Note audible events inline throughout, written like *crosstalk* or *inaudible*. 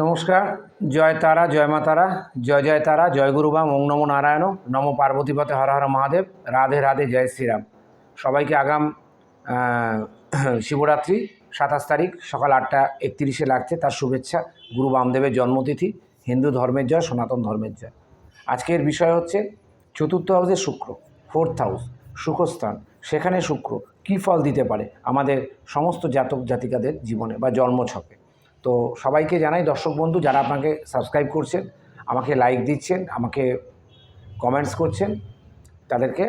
নমস্কার, জয় তারা, জয় মা তারা, জয় জয় তারা, জয় গুরু বা ওং নমো নারায়ণ, নম পার্বতীপতে হর হর মহাদেব, রাধে রাধে, জয় শ্রীরাম। সবাইকে আগাম *clears throat* শিবরাত্রি, সাতাশ তারিখ, সকাল আটটা একত্রিশে লাগছে। তার শুভেচ্ছা, গুরু বামদেবের জন্মতিথি, হিন্দু ধর্মের জয়, সনাতন ধর্মের জয়। আজকের বিষয় হচ্ছে, চতুর্থ হাউসে শুক্র, ফোর্থ হাউস, সুখস্থান। সেখানে শুক্র কী ফল দিতে পারে? আমাদের সমস্ত জাতক জাতিকাদের জীবনে বা জন্মছকে। তো সবাইকে জানাই, দর্শক বন্ধু, যারা আপনাকে সাবস্ক্রাইব করছেন, আমাকে লাইক দিচ্ছেন, আমাকে কমেন্টস করছেন, তাদেরকে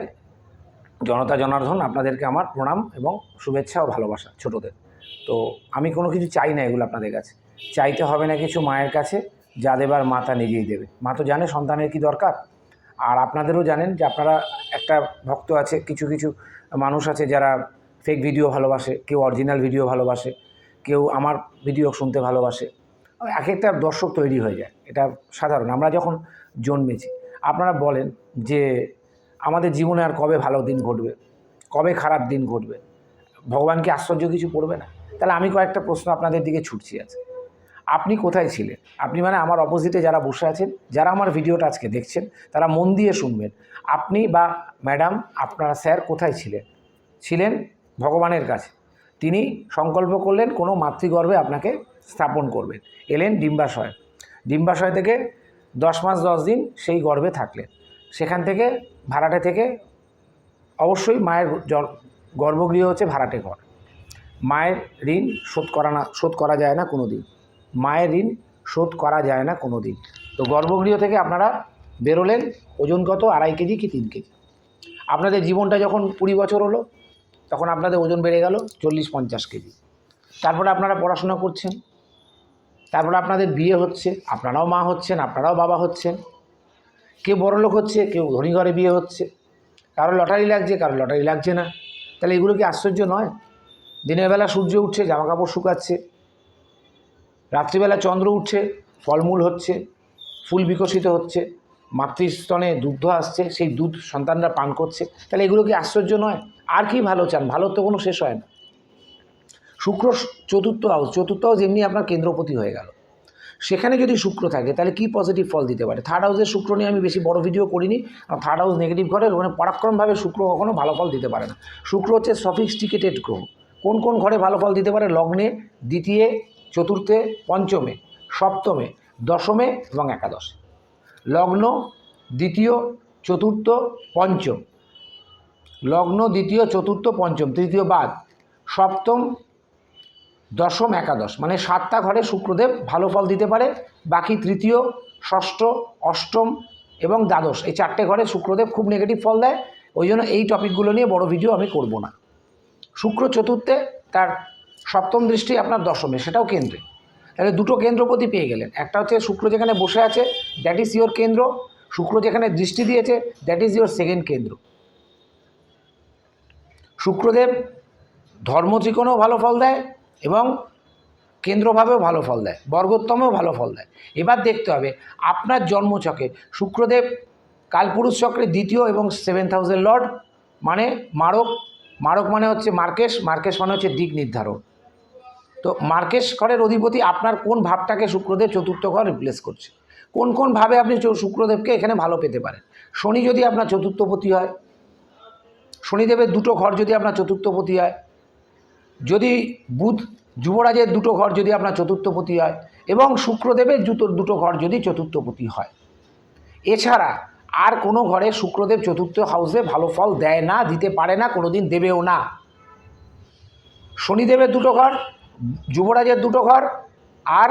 জনতা জনার্দন, আপনাদেরকে আমার প্রণাম এবং শুভেচ্ছা ও ভালোবাসা ছোটদের। তো আমি কোনো কিছু চাই না এগুলো আপনাদের কাছে। চাইতে হবে না কিছু মায়ের কাছে, যা দেবার মা তা নিজেই দেবে। মা তো জানে সন্তানের কি দরকার। আর আপনাদেরও জানেন যে আপনারা একটা ভক্ত আছে, কিছু কিছু মানুষ আছে যারা ফেক ভিডিও ভালোবাসে, কেউ অরিজিনাল ভিডিও ভালোবাসে। কেউ আমার ভিডিও শুনতে ভালোবাসে। এক একটা দর্শক তৈরি হয়ে যায়, এটা সাধারণ। আমরা যখন জন্মেছি, আপনারা বলেন যে আমাদের জীবনে আর কবে ভালো দিন ঘটবে? কবে খারাপ দিন ঘটবে? ভগবানকে আশ্চর্য কিছু করবে না? তাহলে আমি কয়েকটা প্রশ্ন আপনাদের দিকে ছুটছি আছে আপনি কোথায় ছিলেন? আপনি মানে আমার অপোজিটে যারা বসে আছেন, যারা আমার ভিডিওটা আজকে দেখছেন, তারা মন দিয়ে শুনবেন। আপনি বা ম্যাডাম আপনারা স্যার কোথায় ছিলেন? ছিলেন ভগবানের কাছে। তিনি সংকল্প করলেন কোনো মাতৃগর্ভে আপনাকে স্থাপন করবেন। এলেন ডিম্বাশয়। ডিম্বাশয় থেকে দশ মাস দশ দিন সেই গর্ভে থাকলেন। সেখান থেকে ভাড়াটে থেকে অবশ্যই মায়ের গর্ভগৃহ হচ্ছে ভাড়াটে ঘর। মায়ের ঋণ শোধ করা না শোধ করা যায় না কোনো দিন। মায়ের ঋণ শোধ করা যায় না কোনো দিন। তো গর্ভগৃহ থেকে আপনারা বেরোলেন ওজন কত? আড়াই কেজি কি তিন কেজি? আপনাদের জীবনটা যখন কুড়ি বছর হলো তখন আপনাদের ওজন বেড়ে গেল চল্লিশ পঞ্চাশ কেজি। তারপরে আপনারা পড়াশোনা করছেন। তারপরে আপনাদের বিয়ে হচ্ছে। আপনারাও মা হচ্ছেন, আপনারাও বাবা হচ্ছেন। কেউ বড় লোক হচ্ছে, কেউ ধনী ঘরে বিয়ে হচ্ছে। কারও লটারি লাগছে, কারও লটারি লাগছে না। তাহলে এগুলো কি আশ্চর্য নয়? দিনের বেলা সূর্য উঠছে জামা কাপড় শুকাচ্ছে। রাত্রিবেলা চন্দ্র উঠছে, ফলমূল হচ্ছে, ফুল বিকশিত হচ্ছে। মাতৃস্তনে দুগ্ধ আসছে, সেই দুধ সন্তানরা পান করছে। তাহলে এগুলো কি আশ্চর্য নয়? আর কি ভালো চান? ভালো তো কোনো শেষ হয় না। শুক্র চতুর্থ হাউস চতুর্থ হাউস এমনি আপনার কেন্দ্রপতি হয়ে গেল। সেখানে যদি শুক্র থাকে, তাহলে কি পজিটিভ ফল দিতে পারে? থার্ড হাউসের শুক্র নিয়ে আমি বেশি বড় ভিডিও করিনি। আর থার্ড হাউস নেগেটিভ ঘরে ওখানে পরাক্রমভাবে শুক্র কখনো ভালো ফল দিতে পারে না। শুক্র হচ্ছে সফিস্টিকেটেড গ্রহ। কোন কোন ঘরে ভালো ফল দিতে পারে? লগ্নে, দ্বিতীয়, চতুর্থে, পঞ্চমে, সপ্তমে, দশমে এবং একাদশে। লগ্ন, দ্বিতীয়, চতুর্থ, পঞ্চম। লগ্ন, দ্বিতীয়, চতুর্থ, পঞ্চম, তৃতীয় বাদ, সপ্তম, দশম, একাদশ মানে সাতটা ঘরে শুক্রদেব ভালো ফল দিতে পারে, বাকি তৃতীয়, ষষ্ঠ, অষ্টম এবং দ্বাদশ, এই চারটে ঘরে শুক্রদেব খুব নেগেটিভ ফল দেয়, ওই জন্য এই টপিকগুলো নিয়ে বড় ভিডিও আমি করব না। শুক্র চতুর্থে, তার সপ্তম দৃষ্টি আপনার দশমে, সেটাও কেন্দ্রে। তাহলে দুটো কেন্দ্রপতি পেয়ে গেলেন, একটা হচ্ছে শুক্র যেখানে বসে আছে দ্যাট ইজ ইয়োর কেন্দ্র, শুক্র যেখানে দৃষ্টি দিয়েছে দ্যাট ইজ ইয়োর সেকেন্ড কেন্দ্র। শুক্রদেব ধর্ম ত্রিকোণেও ভালো ফল দেয় এবং কেন্দ্রভাবেও ভালো ফল দেয়, বর্গোত্তমেও ভালো ফল দেয়। এবার দেখতে হবে, আপনার জন্মছকে শুক্রদেব কালপুরুষ চক্রের দ্বিতীয় এবং সেভেন হাউসের লর্ড মানে মারক। মারক মানে হচ্ছে মার্কেশ মার্কেশ মানে হচ্ছে দিক নির্ধারণ তো মার্কেশ ঘরের অধিপতি আপনার কোন ভাবটাকে শুক্রদেব চতুর্থ ঘর রিপ্লেস করছে? কোন কোন ভাবে আপনি শুক্রদেবকে এখানে ভালো পেতে পারেন? শনি যদি আপনার চতুর্থপতি হয় শনিদেবের দুটো ঘর যদি আপনার চতুর্থপতি হয়, যদি বুধ, যুবরাজের দুটো ঘর যদি আপনার চতুর্থপতি হয়, এবং শুক্রদেবের জুতোর দুটো ঘর যদি চতুর্থপতি হয়। এছাড়া আর কোনো ঘরে শুক্রদেব চতুর্থ হাউসে ভালো ফল দেয় না, দিতে পারে না কোনো দিন দেবেও না। শনিদেবের দুটো ঘর, যুবরাজের দুটো ঘর, আর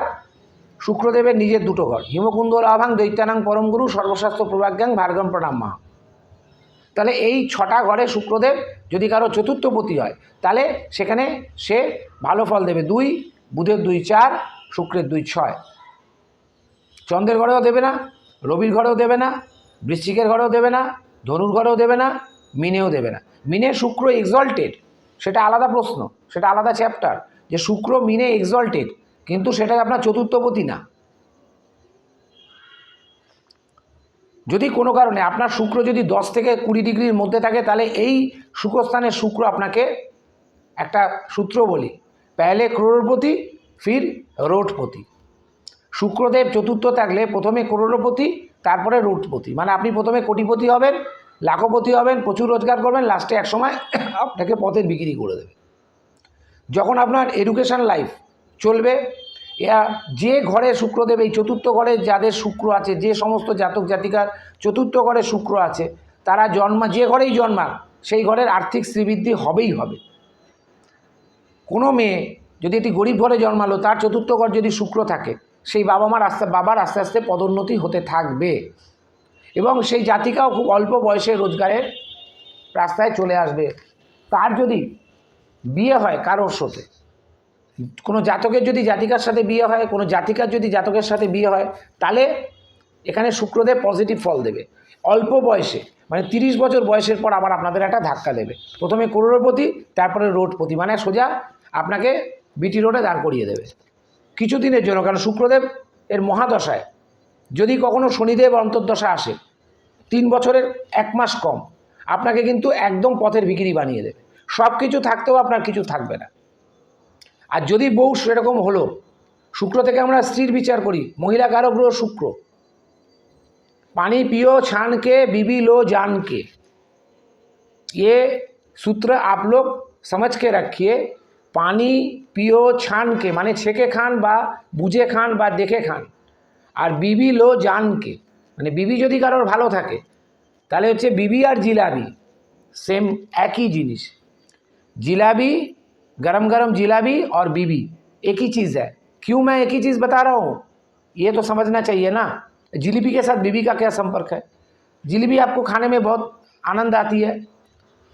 শুক্রদেবের নিজের দুটো ঘর। হিমকুন্দ লাভাং দৈত্যানাং পরমগুরু সর্বশাস্ত্র প্রভাজ্ঞাং ভার্গম প্রণাম মা তাহলে এই ছটা ঘরে শুক্রদেব যদি কারও চতুর্থপতি হয়, তাহলে সেখানে সে ভালো ফল দেবে। দুই, বুধের দুই চার, শুক্রের দুই ছয়। চন্দ্রের ঘরেও দেবে না, রবির ঘরেও দেবে না, বৃশ্চিকের ঘরেও দেবে না, ধনুর ঘরেও দেবে না, মিনেও দেবে না। মিনে শুক্র এক্সল্টেড সেটা আলাদা প্রশ্ন, সেটা আলাদা চ্যাপ্টার যে শুক্র, মিনে এক্সল্টেড কিন্তু সেটা আপনার চতুর্থপতি না। যদি কোনো কারণে আপনার শুক্র যদি দশ থেকে কুড়ি ডিগ্রির মধ্যে থাকে, তাহলে এই শুক্রস্থানে শুক্র আপনাকে একটা সূত্র বলি। পেলে ক্রোড়পতি, ফির রোডপতি শুক্রদেব চতুর্থ থাকলে প্রথমে করোড়পতি, তারপরে রোডপতি মানে আপনি প্রথমে কোটিপতি হবেন, লাখপতি হবেন, প্রচুর রোজগার করবেন, লাস্টে এক সময় আপনাকে পথের বিক্রি করে দেবে। যখন আপনার এডুকেশন লাইফ চলবে যে ঘরে শুক্রদেব, এই চতুর্থ ঘরে যাদের শুক্র আছে, যে সমস্ত জাতক জাতিকার চতুর্থ ঘরে শুক্র আছে, তারা জন্মা, যে ঘরেই জন্মাক, সেই ঘরের আর্থিক শ্রীবৃদ্ধি হবেই হবে। কোনো মেয়ে যদি একটি গরিব ঘরে জন্মালো, তার চতুর্থ ঘর যদি শুক্র থাকে, সেই বাবা মার আস্তে, বাবার আস্তে আস্তে পদোন্নতি হতে থাকবে। এবং সেই জাতিকাও খুব অল্প বয়সে রোজগারের রাস্তায় চলে আসবে। তার যদি বিয়ে হয়, কারোর সাথে কোনো জাতকের যদি জাতিকার সাথে বিয়ে হয়, কোনো জাতিকার যদি জাতকের সাথে বিয়ে হয়, তাহলে এখানে শুক্রদেব পজিটিভ ফল দেবে। অল্প বয়সে মানে তিরিশ বছর বয়সের পর আবার আপনাদের একটা ধাক্কা দেবে। প্রথমে করোড়পতি, তারপরে রোডপতি মানে সোজা আপনাকে বিটি রোডে দাঁড় করিয়ে দেবে। কিছুদিনের জন্য, কারণ শুক্রদেব এর মহাদশায়। যদি কখনো শনিদেব অন্তর্দশা আসে, তিন বছরের এক মাস কম, আপনাকে কিন্তু একদম পথের বিক্রি বানিয়ে দেবে। সব কিছু থাকতেও আপনার কিছু থাকবে না। আর যদি বউ সেরকম হলো শুক্র থেকে আমরা স্ত্রীর বিচার করি মহিলা কারো গ্রহ শুক্র पानी पियो छान के बीबी लो जान के ये सूत्र आप लोग समझ के रखिए পানি পিও ছানকে মানে ছেঁকে খান বা বুঝে খান বা দেখে খান আর বিবি লো জানকে মানে বিবি যদি কারোর ভালো থাকে তাহলে হচ্ছে বিবি আর জিলাবি সেম একই জিনিস जिलाबी गरम गरम जिलाबी और बीबी एक ही चीज़ है क्यों मैं एक ही चीज़ बता रहा हूँ ये तो समझना चाहिए ना जिलेबी के साथ बीबी का क्या संपर्क है जिलेबी आपको खाने में बहुत आनंद आती है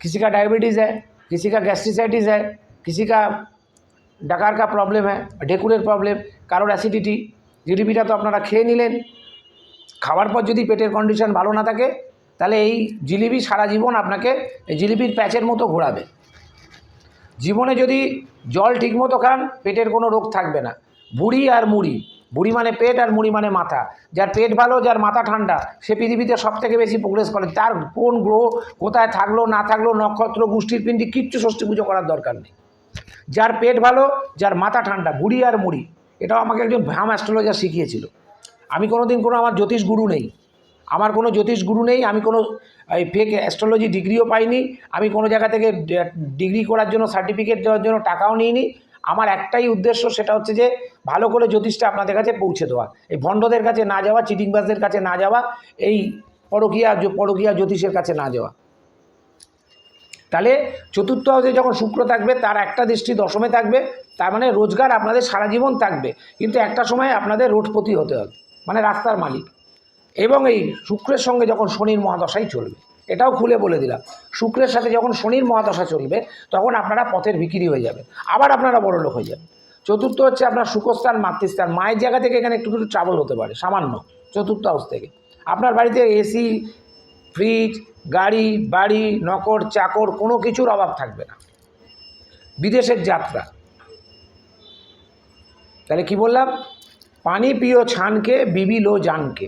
किसी का डायबिटीज़ है किसी का गैस्ट्रिसाइटिस है किसी का ডাকার কা প্রবলেম হ্যাঁ ঢেকুরের প্রবলেম কারোর অ্যাসিডিটি জিলিপিটা তো আপনারা খেয়ে নিলেন খাওয়ার পর যদি পেটের কন্ডিশন ভালো না থাকে তাহলে এই জিলিপি সারা জীবন আপনাকে এই জিলিপির প্যাচের মতো ঘোরাবে জীবনে যদি জল ঠিকমতো খান, পেটের কোনো রোগ থাকবে না। বুড়ি আর মুড়ি। বুড়ি মানে পেট আর মুড়ি মানে মাথা। যার পেট ভালো, যার মাথা ঠান্ডা, সে পৃথিবীতে সব থেকে বেশি প্রোগ্রেস করে। তার কোন গ্রহ কোথায় থাকল, না থাকল, নক্ষত্র, গোষ্ঠীর পিণ্ডি, কিচ্ছু ষষ্ঠী পুজো করার দরকার নেই। যার পেট ভালো, যার মাথা ঠান্ডা, বুড়ি আর মুড়ি, এটাও আমাকে একজন ভ্যাম অ্যাস্ট্রোলজার শিখিয়েছিল। আমি কোনোদিন কোনো আমার জ্যোতিষ গুরু নেই। আমার কোনো জ্যোতিষ গুরু নেই, আমি কোনো, এই ফেক অ্যাস্ট্রোলজি ডিগ্রিও পাইনি, আমি কোনো জায়গা থেকে ডিগ্রি করার জন্য সার্টিফিকেট দেওয়ার জন্য টাকাও নিইনি। আমার একটাই উদ্দেশ্য সেটা হচ্ছে যে, ভালো করে জ্যোতিষটা আপনাদের কাছে পৌঁছে দেওয়া। এই ভণ্ডদের কাছে না যাওয়া, চিটিংবাজদের কাছে না যাওয়া, এই পরকীয়া পরকীয়া জ্যোতিষের কাছে না যাওয়া। তাহলে চতুর্থ হাউসে যখন শুক্র থাকবে, তার একটা দৃষ্টি দশমে থাকবে, তার মানে রোজগার আপনাদের সারা জীবন থাকবে। কিন্তু একটা সময় আপনাদের রোডপতি হতে হবে মানে রাস্তার মালিক। এবং এই শুক্রের সঙ্গে যখন শনির মহাদশাই চলবে, এটাও খুলে বলে দিলাম, শুক্রের সাথে যখন শনির মহাদশা চলবে, তখন আপনারা পথের বিক্রি হয়ে যাবেন, আবার আপনারা বড় লোক হয়ে যাবেন। চতুর্থ হচ্ছে আপনার সুখস্থান, মাতৃস্থান, মায়ের জায়গা থেকে এখানে একটু একটু ট্রাভেল হতে পারে, সামান্য, চতুর্থ হাউস থেকে। আপনার বাড়িতে এসি ফ্রিজ গাড়ি, বাড়ি নকর চাকর, কোনো কিছুর অভাব থাকবে না। বিদেশের যাত্রা। তাহলে কি বললাম? পানি পিও ছানকে, বিবি লো জানকে।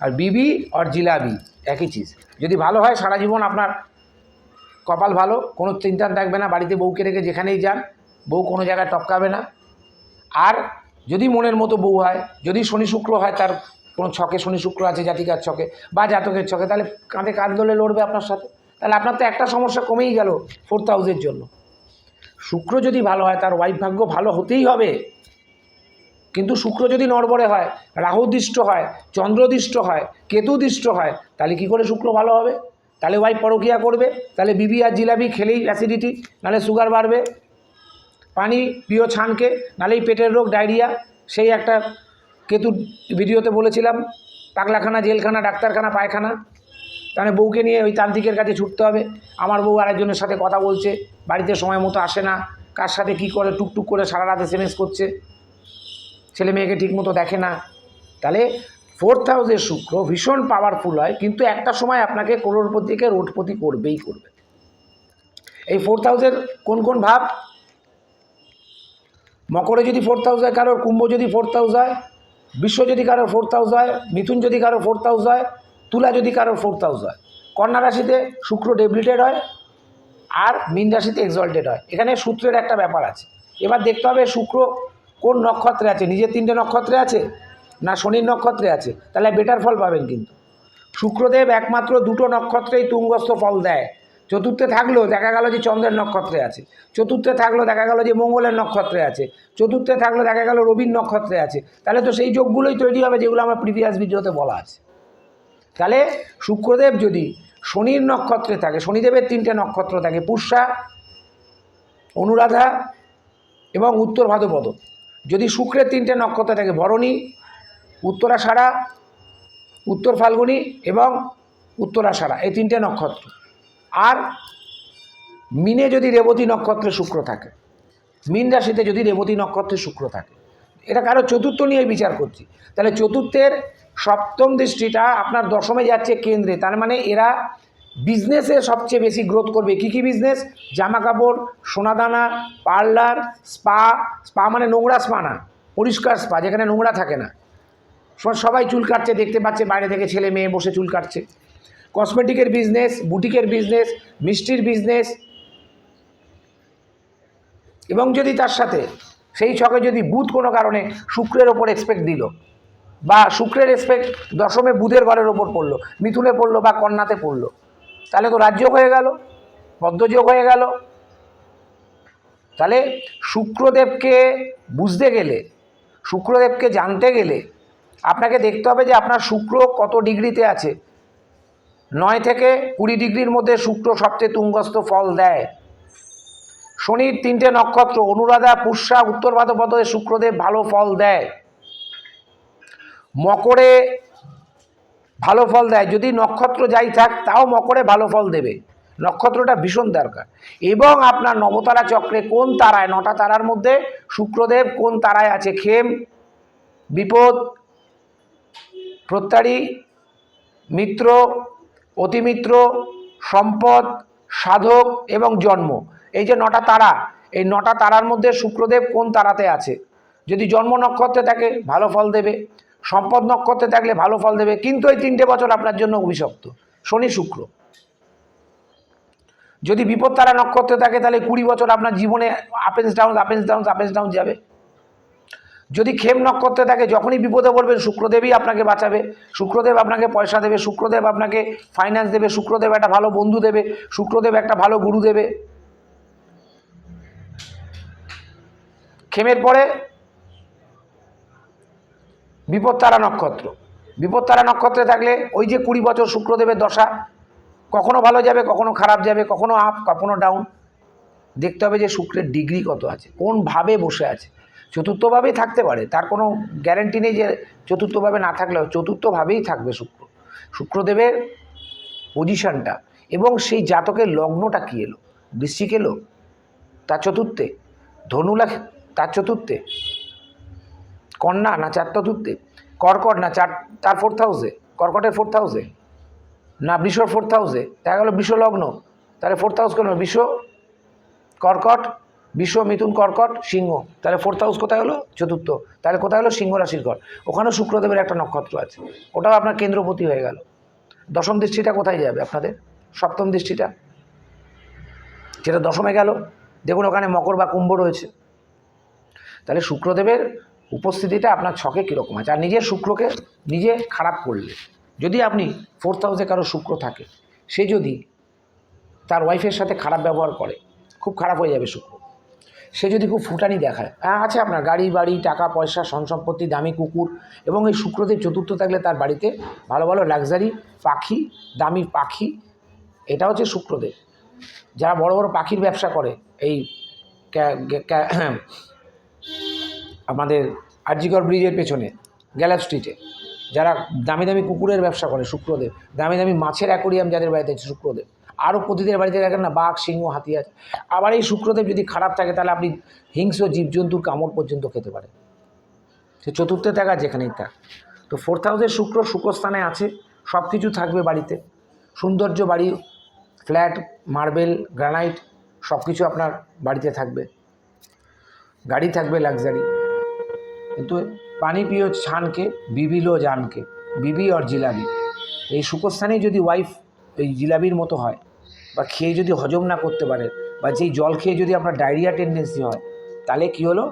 আর বিবি আর জিলাবি, একই চিজ যদি ভালো হয়, সারা জীবন আপনার কপাল ভালো, কোনো চিন্তা থাকবে না, বাড়িতে বউকে রেখে যেখানেই যান, বউ কোনো জায়গায় টপকাবে না। আর যদি মনের মতো বউ হয়, যদি শনি শুক্র হয়, তার কোনো ছকে শনি শুক্র আছে, জাতিকার ছকে, বা জাতকের ছকে, তাহলে কাঁধে কাঁধ দলে লড়বে আপনার সাথে। তাহলে আপনার তো একটা সমস্যা কমেই গেল ফোর্থ হাউসের জন্য। শুক্র যদি ভালো হয়, তার ওয়াইফ ভাগ্য ভালো হতেই হবে। কিন্তু শুক্র যদি নড়বড়ে হয় রাহুদৃষ্ট হয় চন্দ্রদৃষ্ট হয় কেতুদৃষ্ট হয়, তাহলে কি করে শুক্র ভালো হবে? তাহলে ওয়াইফ পরকিয়া করবে, তাহলে বিবি আর জিলাপি খেলেই অ্যাসিডিটি নাহলে সুগার বাড়বে। পানি প্রিয় ছানকে, নাহলেই পেটের রোগ ডায়রিয়া সেই একটা কেতু ভিডিওতে বলেছিলাম, পাগলাখানা, জেলখানা, ডাক্তারখানা, পায়খানা। তাহলে বউকে নিয়ে ওই তান্ত্রিকের কাছে ছুটতে হবে। আমার বউ আরেকজনের সাথে কথা বলছে, বাড়িতে সময় মতো আসে না, কার সাথে কী করে টুকটুক করে সারা রাত এস করছে। ছেলে মেয়েকে ঠিকমতো দেখে না। তাহলে ফোর্থ হাউসের শুক্র ভীষণ পাওয়ারফুল হয়, কিন্তু একটা সময় আপনাকে করোড়পতি থেকে রোডপতি করবেই করবে। এই ফোর্থ হাউসের কোন কোন ভাব? মকরে যদি ফোর্থ হাউস হয়, কারোর কুম্ভ যদি ফোর্থ হাউস হয়, বিশ্ব যদি কারোর ফোর্থ হাউস হয়, মিথুন যদি কারোর ফোর্থ হাউস হয়, তুলা যদি কারোর ফোর্থ হাউস হয়। কন্যা রাশিতে শুক্র ডেবলিটেড হয়, আর মীন রাশিতে এক্সল্টেড হয়। এখানে সূত্রের একটা ব্যাপার আছে। এবার দেখতে হবে শুক্র কোন নক্ষত্রে আছে? নিজের তিনটে নক্ষত্রে আছে? না শনির নক্ষত্রে আছে? তাহলে বেটার ফল পাবেন কিন্তু। শুক্রদেব একমাত্র দুটো নক্ষত্রেই তুঙ্গস্থ ফল দেয়। চতুর্থে থাকলেও দেখা গেল যে চন্দ্রের নক্ষত্রে আছে। চতুর্থে থাকলেও দেখা গেল যে মঙ্গলের নক্ষত্রে আছে। চতুর্থে থাকলেও দেখা গেল রবির নক্ষত্রে আছে। তাহলে তো সেই যোগগুলোই তৈরি হবে যেগুলো আমার প্রিভিয়াস ভিডিওতে বলা আছে। তাহলে শুক্রদেব যদি শনির নক্ষত্রে থাকে, শনিদেবের তিনটে নক্ষত্র থাকে, পুষ্যা, অনুরাধা এবং উত্তর ভাদ্রপদ। যদি শুক্রের তিনটে নক্ষত্র থাকে ভরণী উত্তরাষাঢ়া উত্তর ফাল্গুনী এবং উত্তরাষাঢ়া এই তিনটে নক্ষত্র। আর মিনে যদি রেবতী নক্ষত্রে শুক্র থাকে, মিন রাশিতে যদি রেবতী নক্ষত্রে শুক্র থাকে, এটা কারও চতুর্থ নিয়ে বিচার করছি। তাহলে চতুর্থের সপ্তম দৃষ্টিটা আপনার দশমে যাচ্ছে কেন্দ্রে, তার মানে এরা বিজনেসে সবচেয়ে বেশি গ্রোথ করবে কী কী বিজনেস জামা কাপড় সোনাদানা পার্লার স্পা স্পা মানে নোংরা স্পা না, পরিষ্কার স্পা যেখানে নোংরা থাকে না। সবাই চুল কাটছে, দেখতে পাচ্ছে, বাইরে থেকে ছেলে মেয়ে বসে চুল কাটছে। কসমেটিকের বিজনেস বুটিকের বিজনেস মিষ্টির বিজনেস এবং যদি তার সাথে, সেই ছকে যদি বুধ কোনো কারণে শুক্রের ওপর এক্সপেক্ট দিল, বা শুক্রের এক্সপেক্ট দশমে বুধের ঘরের ওপর পড়ল, মিথুনে পড়ল, বা কন্যাতে পড়ল তাহলে তো রাজ্য হয়ে গেল পদ্মযোগ হয়ে গেল। তাহলে শুক্রদেবকে বুঝতে গেলে, শুক্রদেবকে জানতে গেলে আপনাকে দেখতে হবে যে আপনার শুক্র কত ডিগ্রিতে আছে। নয় থেকে কুড়ি ডিগ্রির মধ্যে শুক্র সবচেয়ে তুঙ্গস্থ ফল দেয়। শনির তিনটে নক্ষত্র, অনুরাধা, পুষ্যা, উত্তর ভাদ্রপদে শুক্রদেব ভালো ফল দেয়। মকরে ভালো ফল দেয়। যদি নক্ষত্র যাই থাক, তাও মকরে ভালো ফল দেবে। নক্ষত্রটা ভীষণ দরকার। এবং আপনার নবতারা চক্রে কোন তারায়, নটা তারার মধ্যে শুক্রদেব কোন তারায় আছে? খেম বিপদ, প্রত্যারী, মিত্র, অতিমিত্র, সম্পদ, সাধক এবং জন্ম। এই যে নটা তারা, এই নটা তারার মধ্যে শুক্রদেব কোন তারাতে আছে? যদি জন্ম নক্ষত্রে থাকে, ভালো ফল দেবে। সম্পদ নক্ষত্রে থাকলে ভালো ফল দেবে, কিন্তু এই তিনটে বছর আপনার জন্য অভিশপ্ত। শনি শুক্র। যদি বিপদ তারা নক্ষত্রে থাকে, তাহলে কুড়ি বছর আপনার জীবনে ups and down ups and down ups and down যাবে। যদি খেম নক্ষত্রে থাকে, যখনই বিপদে পড়বেন, শুক্রদেবই আপনাকে বাঁচাবে। শুক্রদেব আপনাকে পয়সা দেবে, শুক্রদেব আপনাকে ফাইন্যান্স দেবে, শুক্রদেব একটা ভালো বন্ধু দেবে, শুক্রদেব একটা ভালো গুরু দেবে। খেমের পরে বিপত্তারা নক্ষত্র। বিপত্তারা নক্ষত্রে থাকলে ওই যে কুড়ি বছর শুক্রদেবের দশা, কখনো ভালো যাবে, কখনো খারাপ যাবে, কখনো আপ কখনো ডাউন দেখতে হবে যে শুক্রের ডিগ্রি কত আছে, কোন ভাবে বসে আছে। চতুর্থভাবেই থাকতে পারে, তার কোনো গ্যারেন্টি নেই যে চতুর্থভাবে না থাকলেও, চতুর্থভাবেই থাকবে শুক্র। শুক্রদেবের পজিশনটা এবং সেই জাতকের লগ্নটা কী এলো? বৃশ্চিক এলো, তার চতুর্থে ধনুলা তার চতুর্থে কন্যা না চার চতুর্থে কর্কট না চার তার ফোর্থ হাউসে কর্কটের ফোর্থ হাউসে না বৃষর ফোর্থ হাউসে দেখা গেলো বৃষ লগ্ন। তাহলে ফোর্থ হাউস কেন বিশ্ব কর্কট, বিশ্ব মিথুন কর্কট, সিংহ। তাহলে ফোর্থ হাউস কোথায় হলো? চতুর্থ। তাহলে কোথায় হলো? সিংহ রাশির ঘর। ওখানেও শুক্রদেবের একটা নক্ষত্র আছে। ওটাও আপনার কেন্দ্রপতি হয়ে গেল। দশম দৃষ্টিটা কোথায় যাবে আপনাদের? সপ্তম দৃষ্টিটা। যেটা দশমে গেল। দেখুন ওখানে মকর বা কুম্ভ রয়েছে। তাহলে শুক্রদেবের উপস্থিতিটা আপনার ছকে কীরকম আছে? আর নিজের শুক্রকে নিজে খারাপ করলে, যদি আপনি ফোর্থ হাউসে কারও শুক্র থাকে, সে যদি তার ওয়াইফের সাথে খারাপ ব্যবহার করে, খুব খারাপ হয়ে যাবে শুক্র। সে যদি খুব ফুটানি দেখায় হ্যাঁ আছে আপনার গাড়ি, বাড়ি, টাকা, পয়সা সম্পত্তি দামি কুকুর এবং এই শুক্রদেব চতুর্থ থাকলে তার বাড়িতে ভালো ভালো লাক্সারি পাখি, দামি পাখি, এটা হচ্ছে শুক্রদেব। যারা বড় বড় পাখির ব্যবসা করে, এই *clears throat* আমাদের আরজিকর ব্রিজের পেছনে, গ্যালাপ স্ট্রিটে। যারা দামি দামি কুকুরের ব্যবসা করে, শুক্রদেব। দামি দামি মাছের অ্যাকোরিয়াম যাদের বাড়িতে আছে, শুক্রদেব। আরও প্রতিদের বাড়িতে দেখেন না, বাঘ, সিংহ, হাতি আছে। আবার এই শুক্রদেব যদি খারাপ থাকে, তাহলে আপনি হিংস্র জীবজন্তুর কামড় পর্যন্ত খেতে পারেন। সে চতুর্থে থাকা যেখানেই থাক তো ফোর্থ হাউসের শুক্র শুক্রস্থানে আছে সব কিছু থাকবে বাড়িতে। সৌন্দর্য বাড়ি ফ্ল্যাট মার্বেল গ্রানাইট সব কিছু আপনার বাড়িতে থাকবে। গাড়ি থাকবে লাক্সারি কিন্তু পানি পিও ছানকে, বিবিলো জানকে, বিবি আর জিলাবি। এই সুখস্থানেই যদি ওয়াইফ এই জিলাবির মতো হয়, বা খেয়ে যদি হজম না করতে পারে, বা যেই জল খেয়ে যদি আপনার ডায়রিয়া টেন্ডেন্সি হয়, তাহলে কী হলো?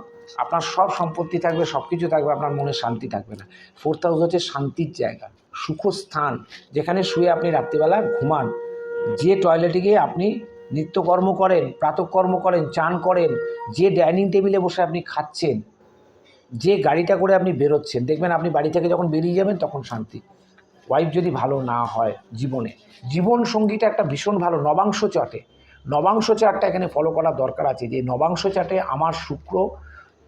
আপনার সব সম্পত্তি থাকবে সব কিছু থাকবে, আপনার মনে শান্তি থাকবে না। ফোর্থ হাউস হচ্ছে শান্তির জায়গা, সুখস্থান, যেখানে শুয়ে আপনি রাত্রিবেলা ঘুমান। যে টয়লেটে গিয়ে আপনি নিত্যকর্ম করেন, প্রাতকর্ম করেন, চান করেন, যে ডাইনিং টেবিলে বসে আপনি খাচ্ছেন যে গাড়িটা করে আপনি বেরোচ্ছেন, দেখবেন আপনি বাড়ি থেকে যখন বেরিয়ে যাবেন তখন শান্তি। ওয়াইফ যদি ভালো না হয় জীবনে জীবন সঙ্গীটা একটা ভীষণ ভালো, নবাংশ চাটে নবাংশ চার্টটা এখানে ফলো করার দরকার আছে যে, নবাংশ চার্টে আমার শুক্র,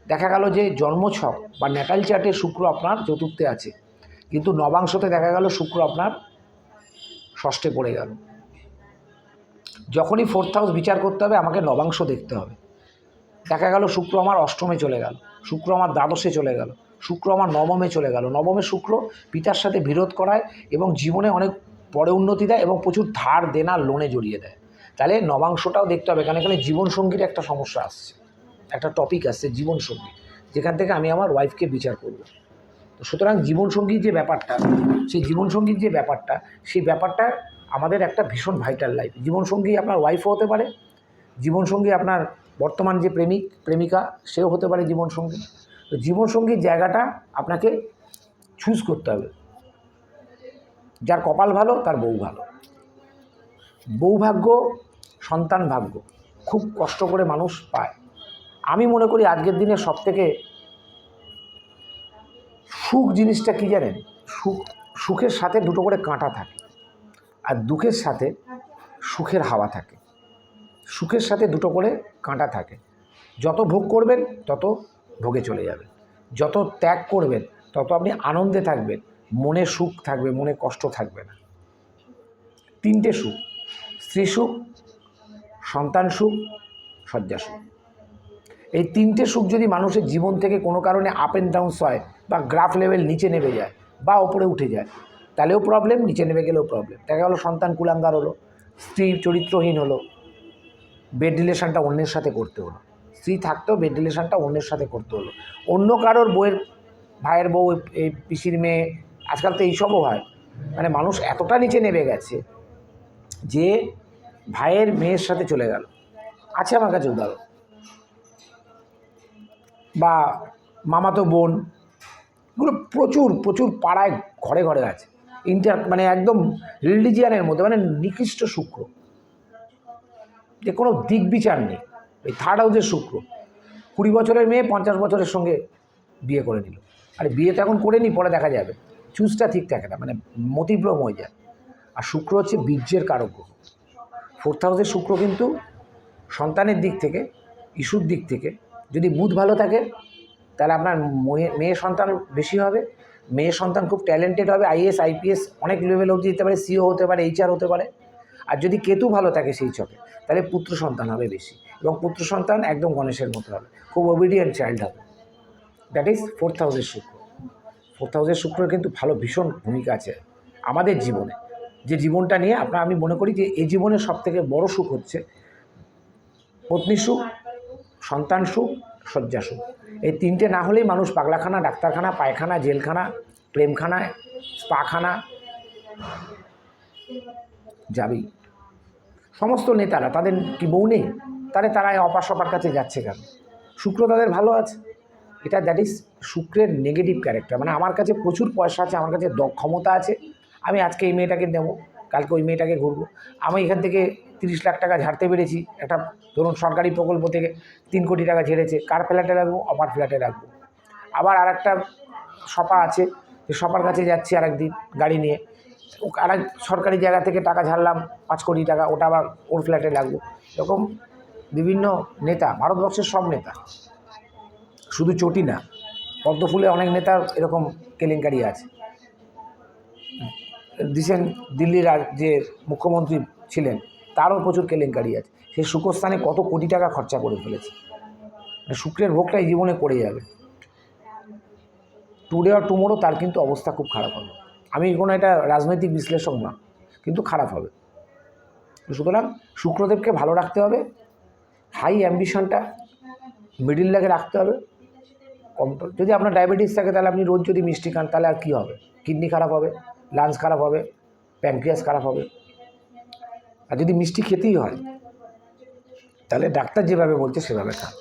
দেখা গেল যে জন্মছক বা ন্যাটাল চার্টে শুক্র আপনার চতুর্থে আছে। কিন্তু নবাংশতে দেখা গেল শুক্র আপনার ষষ্ঠে পড়ে গেল। যখনই ফোর্থ হাউস বিচার করতে হবে, আমাকে নবাংশ দেখতে হবে। দেখা গেল শুক্র আমার অষ্টমে চলে গেল, শুক্র আমার দ্বাদশে চলে গেল, শুক্র আমার নবমে চলে গেল। নবমে শুক্র পিতার সাথে বিরোধ করায় এবং জীবনে অনেক পরে উন্নতি দেয় এবং প্রচুর ধার দেনা লোনে জড়িয়ে দেয়। তাহলে নবাংশটাও দেখতে হবে কারণ এখানে জীবনসঙ্গীর একটা সমস্যা আসছে। একটা টপিক আসছে, জীবনসঙ্গী, যেখান থেকে আমি আমার ওয়াইফকে বিচার করব। তো সুতরাং জীবনসঙ্গীর যে ব্যাপারটা, সেই জীবনসঙ্গীর যে ব্যাপারটা, সেই ব্যাপারটা আমাদের একটা ভীষণ ভাইটাল লাইফ জীবনসঙ্গী আপনার ওয়াইফও হতে পারে, জীবনসঙ্গী আপনার বর্তমান যে প্রেমিক, প্রেমিকা, সেও হতে পারে জীবনসঙ্গী। তো জীবনসঙ্গীর জায়গাটা আপনাকে চুজ করতে হবে। যার কপাল ভালো, তার বউ ভালো। বৌভাগ্য সন্তান ভাগ্য খুব কষ্ট করে মানুষ পায়। আমি মনে করি আজকের দিনে সব থেকে সুখ জিনিসটা কি জানেন? সুখ, সুখের সাথে দুটো করে কাঁটা থাকে। আর দুঃখের সাথে সুখের হাওয়া থাকে। সুখের সাথে দুটো করে কাঁটা থাকে। যত ভোগ করবেন, তত ভোগে চলে যাবেন। যত ত্যাগ করবেন, তত আপনি আনন্দে থাকবেন। মনে সুখ থাকবে, মনে কষ্ট থাকবে না। তিনটে সুখ, স্ত্রী সুখ, সন্তান সুখ, শয্যা সুখ। এই তিনটে সুখ যদি মানুষের জীবন থেকে কোনো কারণে আপ অ্যান্ড ডাউনস হয় বা গ্রাফ লেভেল নিচে নেমে যায় বা ওপরে উঠে যায়, তাহলেও প্রবলেম নিচে নেমে গেলেও প্রবলেম দেখা গেলো সন্তান কুলাঙ্গার হলো, স্ত্রী চরিত্রহীন হলো বেড রিলেশনটা অন্যের সাথে করতে হলো। স্ত্রী থাকতেও বেড রিলেশনটা অন্যের সাথে করতে হলো। অন্য কারোর বউয়ের, ভাইয়ের বউ, এই পিসির মেয়ে, আজকাল তো এইসবও হয়। মানে মানুষ এতটা নিচে নেমে গেছে যে ভাইয়ের মেয়ের সাথে চলে গেল। আছে আমার কাছে উদাহরণ। বা মামাতো বোন, এগুলো প্রচুর প্রচুর পাড়ায় ঘরে ঘরে আছে। ইন্টার মানে একদম রিলিজিয়ানের মধ্যে মানে নিকৃষ্ট শুক্র। যে কোনো দিক বিচার নেই। এই থার্ড হাউসের শুক্র। কুড়ি বছরের মেয়ে, পঞ্চাশ বছরের সঙ্গে বিয়ে করে নিল আরে বিয়ে তো এখন করে নি পরে দেখা যাবে। চুজটা ঠিক থাকে না মানে মতিভ্রম হয়ে যায়। আর শুক্র হচ্ছে বীর্যের কারক গ্রহ। ফোর্থ হাউসের শুক্র কিন্তু সন্তানের দিক থেকে, ইস্যুর দিক থেকে যদি বুধ ভালো থাকে, তাহলে আপনার মেয়ে সন্তান বেশি হবে। মেয়ে সন্তান খুব ট্যালেন্টেড হবে আইএস আইপিএস অনেক লেভেল অবধি যেতে পারে সিও হতে পারে এইচআর হতে পারে। আর যদি কেতু ভালো থাকে সেই চকে তাহলে পুত্র সন্তান হবে বেশি। এবং পুত্র সন্তান একদম গণেশের মতো হবে। খুব ওবিডিয়েন্ট চাইল্ড হবে। দ্যাট ইজ ফোর্থ হাউসের শুক্র। ফোর্থ হাউসের শুক্রের কিন্তু ভালো ভীষণ ভূমিকা আছে আমাদের জীবনে। যে জীবনটা নিয়ে আপনার আমি মনে করি যে এই জীবনের সব থেকে বড় সুখ হচ্ছে পত্নী সুখ, সন্তান সুখ, শয্যা সুখ। এই তিনটে না হলেই মানুষ পাগলাখানা, ডাক্তারখানা, পায়খানা, জেলখানা প্রেমখানা স্পাখানা যাবেই। সমস্ত নেতারা, তাদের কি বউ নেই? তাহলে তারা অপার সপার কাছে যাচ্ছে কেন? শুক্র তাদের ভালো আছে। এটা দ্যাট ইজ শুক্রের নেগেটিভ ক্যারেক্টার মানে আমার কাছে প্রচুর পয়সা আছে, আমার কাছে ক্ষমতা আছে। আমি আজকে এই মেয়েটাকে নেব, কালকে ওই মেয়েটাকে ঘুরবো। আমি এখান থেকে তিরিশ লাখ টাকা ঝাড়তে পেরেছি, একটা ধরুন সরকারি প্রকল্প থেকে তিন কোটি টাকা ঝেড়েছে, কার ফ্ল্যাটে রাখব? অপার ফ্ল্যাটে রাখব। আবার আর একটা সপা আছে, যে সপার কাছে যাচ্ছি আর একদিন গাড়ি নিয়ে। আর সরকারি জায়গা থেকে টাকা ঝাড়লাম, পাঁচ কোটি টাকা, ওটা আবার ওর ফ্ল্যাটে লাগবো। এরকম বিভিন্ন নেতা, ভারতবর্ষের সব নেতা। শুধু চটি না, পদ্মফুলে অনেক নেতার এরকম কেলেঙ্কারি আছে। রিসেন্ট দিল্লির যে মুখ্যমন্ত্রী ছিলেন, তারও প্রচুর কেলেঙ্কারি আছে। সে শুকস্থানে কত কোটি টাকা খরচা করে ফেলেছে। মানে শুক্রের ভোগটা এই জীবনে করে যাবে। টুডে আর টুমোরও তার কিন্তু অবস্থা খুব খারাপ হবে। আমি কোনো এটা রাজনৈতিক বিশ্লেষক না, কিন্তু খারাপ হবে। সুতরাং শুক্রদেবকে ভালো রাখতে হবে হাই অ্যাম্বিশনটা মিডিল লেগে রাখতে হবে। কন্ট্রোল যদি আপনার ডায়াবেটিস থাকে, তাহলে আপনি রোজ যদি মিষ্টি খান, তাহলে আর কী হবে? কিডনি খারাপ হবে লাংস খারাপ হবে প্যানক্রিয়াস খারাপ হবে। আর যদি মিষ্টি খেতেই হয়, তাহলে ডাক্তার যেভাবে বলছে, সেভাবে খান।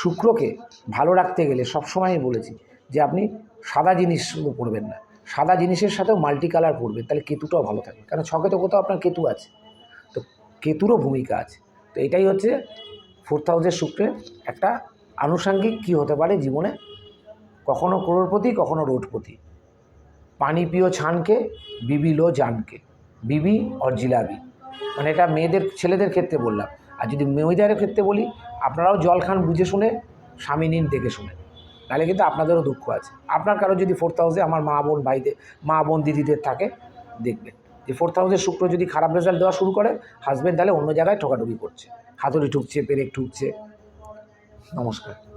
শুক্রকে ভালো রাখতে গেলে সবসময়ই বলেছি যে আপনি সাদা জিনিস শুধু পড়বেন না। সাদা জিনিসের সাথেও মাল্টি কালার পড়বেন তাহলে কেতুটাও ভালো থাকে কারণ ছকে তো কোথাও আপনার কেতু আছে, তো কেতুরও ভূমিকা আছে। তো এটাই হচ্ছে ফোর্থ হাউসের শুক্রের একটা আনুষাঙ্গিক কী হতে পারে জীবনে? কখনো করোড়পতি, কখনো রোডপতি। পানি পিও ছানকে, বিবি লো জানকে। বিবি অর জিলাবি। মানে এটা মেয়েদের, ছেলেদের ক্ষেত্রে বললাম। আর যদি মেয়েদের ক্ষেত্রে বলি, আপনারাও জল খান, বুঝে শুনে, স্বামী নিন, দেখে শুনে। তাহলে কিন্তু আপনাদেরও দুঃখ আছে। আপনার কারও যদি ফোর্থ হাউসে আমার মা বোন ভাইদের মা বোন দিদিদের থাকে, দেখবেন। যে ফোর্থ হাউসের শুক্র যদি খারাপ রেজাল্ট দেওয়া শুরু করে হাজবেন্ড তাহলে অন্য জায়গায় ঠোকাঠুকি করছে। হাতুড়ি ঠুকছে, পেরেক ঠুকছে। নমস্কার।